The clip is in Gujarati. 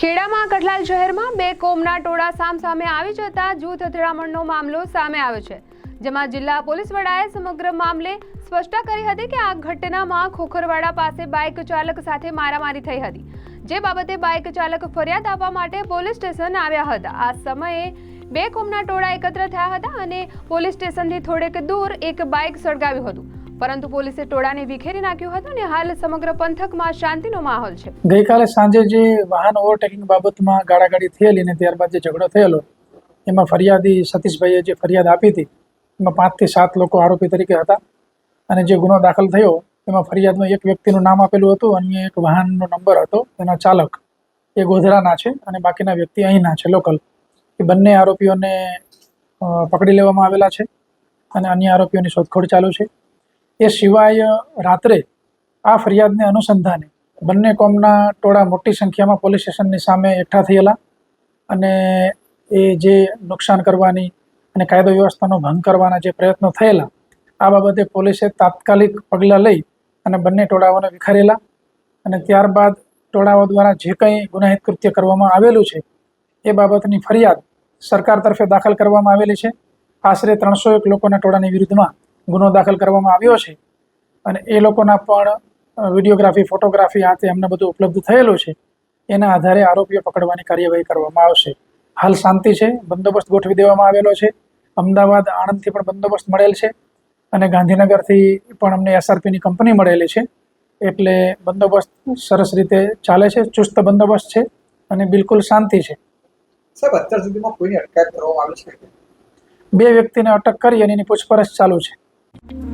જિલ્લામાં કઠલાલ શહેરમાં બે કોમના ટોળા સામસામે આવી જતા જૂથ અથડામણનો મામલો સામે આવ્યો છે, જેમાં જિલ્લા પોલીસ વડાએ સમગ્ર મામલે સ્પષ્ટતા કરી હતી કે આ ઘટનામાં ખોખરવાડા પાસે બાઇક ચાલક સાથે મારામારી થઈ હતી, જે બાબતે બાઇક ચાલક ફરિયાદ આપવા માટે પોલીસ સ્ટેશન આવ્યા હતા. આ સમયે બે કોમના ટોળા એકત્ર થયા હતા અને પોલીસ સ્ટેશનથી થોડેક દૂર એક બાઇક સળગાવ્યું હતું. પરંતુ પોલીસે ટોળાને વિખેરી નાખ્યું હતું અને હાલ સમગ્ર પંથકમાં શાંતિનો માહોલ છે. ગઈકાલે સાંજે જે વાહન ઓવરટેકિંગ બાબતમાં ગાડાગાડી થયેલી અને ત્યારબાદ જે ઝઘડો થયેલો, એમાં ફરિયાદી સતીશભાઈએ જે ફરિયાદ આપી હતી, એમાં પાંચથી સાત લોકો આરોપી તરીકે હતા અને જે ગુનો દાખલ થયો, એમાં ફરિયાદમાં એક વ્યક્તિનું નામ આપેલું હતું અને એક વાહનનો નંબર હતો, એના ચાલક એ ગોધરાના છે અને બાકીના વ્યક્તિ અહીંના છે, લોકલ. એ બંને આરોપીઓને પકડી લેવામાં આવેલા છે અને અન્ય આરોપીઓની શોધખોળ ચાલુ છે. એ સિવાય રાત્રે આ ફરિયાદને અનુસંધાને બંને કોમના ટોળા મોટી સંખ્યામાં પોલીસ સ્ટેશનની સામે એકઠા થયેલા અને એ જે નુકસાન કરવાની અને કાયદો વ્યવસ્થાનો ભંગ કરવાના જે પ્રયત્નો થયેલા, આ બાબતે પોલીસે તાત્કાલિક પગલાં લઈ અને બંને ટોળાઓને વિખારેલા અને ત્યારબાદ ટોળાઓ દ્વારા જે કંઈ ગુનાહિત કૃત્ય કરવામાં આવેલું છે, એ બાબતની ફરિયાદ સરકાર તરફે દાખલ કરવામાં આવેલી છે. આશરે ત્રણસો એક લોકોના ટોળાની વિરુદ્ધમાં ગુનો દાખલ કરવામાં આવ્યો છે. અને એ લોકોના પણ વિડીયોગ્રાફી ફોટોગ્રાફી આ તે અમને બધું ઉપલબ્ધ થયેલું છે. એના આધારે આરોપીઓ પકડવાની કાર્યવાહી કરવામાં આવશે. હાલ શાંતિ છે બંદોબસ્ત ગોઠવી દેવામાં આવેલો છે. અમદાવાદ આણંદથી પણ બંદોબસ્ત મળેલ છે. અને ગાંધીનગરથી પણ અમને એસઆરપીની કંપની મળેલી છે. એટલે બંદોબસ્ત સરસ રીતે ચાલે છે ચુસ્ત બંદોબસ્ત છે અને બિલકુલ શાંતિ છે. સાહેબ અત્યાર સુધીમાં કોઈની અટકાયત કરવામાં આવી છે બે વ્યક્તિને અટક કરી અને એની પૂછપરછ ચાલુ છે. you